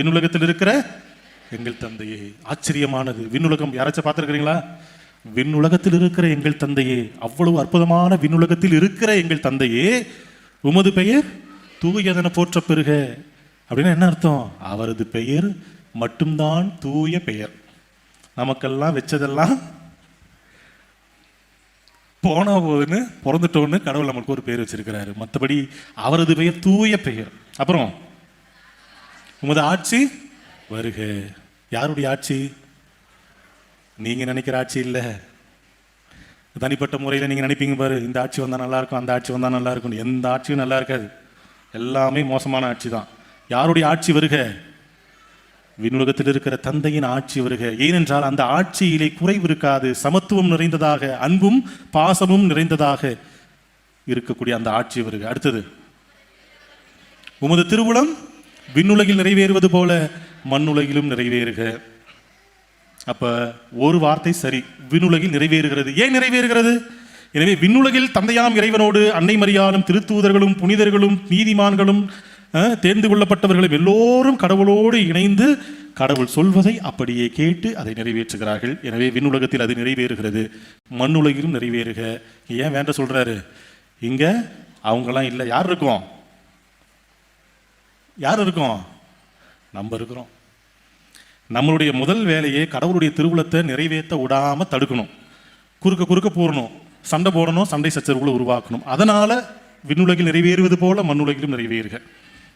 விண்ணுலகத்தில் இருக்கிற எங்கள் தந்தையே. ஆச்சரியமானது. விண்ணுலகம் யாராச்சும் பார்த்துருக்கிறீங்களா? விண்ணுலகத்தில் இருக்கிற எங்கள் தந்தையே. அவ்வளவு அற்புதமான விண்ணுலகத்தில் இருக்கிற எங்கள் தந்தையே. உமது பெயர் தூயதன போற்ற பெறுக அப்படின்னா என்ன அர்த்தம்? அவரது பெயர் மட்டும்தான் தூய பெயர். நமக்கெல்லாம் வச்சதெல்லாம் போன போதுன்னு பிறந்துட்டோன்னு கடவுள் நம்மளுக்கு ஒரு பெயர் வச்சிருக்கிறாரு. மற்றபடி அவரது பெயர் தூய பெயர். அப்புறம் உமது ஆட்சி வருக. யாருடைய ஆட்சி? நீங்க நினைக்கிற ஆட்சி இல்லை. தனிப்பட்ட முறையில் நீங்க நினைப்பீங்க பாரு இந்த ஆட்சி வந்தால் நல்லா இருக்கும் அந்த ஆட்சி வந்தால் நல்லா இருக்கும். எந்த ஆட்சியும் நல்லா இருக்காது. எல்லாமே மோசமான ஆட்சி தான். யாருடைய ஆட்சி வருக? விண்ணுலகத்தில் இருக்கிற தந்தையின் ஆட்சி வருக. ஏனென்றால் அந்த ஆட்சியிலே குறைவு இருக்காது. சமத்துவம் நிறைந்ததாக அன்பும் பாசமும் நிறைந்ததாக இருக்கக்கூடிய அந்த ஆட்சி வருக. அடுத்தது உமது திருவுளம் விண்ணுலகில் நிறைவேறுவது போல மண்ணுலகிலும் நிறைவேறுக. அப்ப ஒரு வார்த்தை சரி விண்ணுலகில் நிறைவேறுகிறது. ஏன் நிறைவேறுகிறது? எனவே விண்ணுலகில் தந்தையாம் இறைவனோடு அன்னை மரியாளும் திருத்தூதர்களும் புனிதர்களும் நீதிமான்களும் தேர்ந்து கொள்ளப்பட்டவர்களும் எல்லோரும் கடவுளோடு இணைந்து கடவுள் சொல்வதை அப்படியே கேட்டு அதை நிறைவேற்றுகிறார்கள். எனவே விண்ணுலகத்தில் அது நிறைவேறுகிறது. மண்ணுலகிலும் நிறைவேறுக. ஏன் வேண்ட சொல்றாரு? இங்க அவங்கெல்லாம் இல்லை. யார் இருக்கோம்? யார் இருக்கோம்? நம்ம இருக்கிறோம். நம்மளுடைய முதல் வேலையே கடவுளுடைய திருவுளத்தை நிறைவேற்ற விடாமல் தடுக்கணும். குறுக்க குறுக்க போடணும் சண்டை போடணும் சண்டை சச்சரவுகளை உருவாக்கணும். அதனால் விண்ணுலகில் நிறைவேறுவது போல மண்ணுலகிலும் நிறைவேறுக.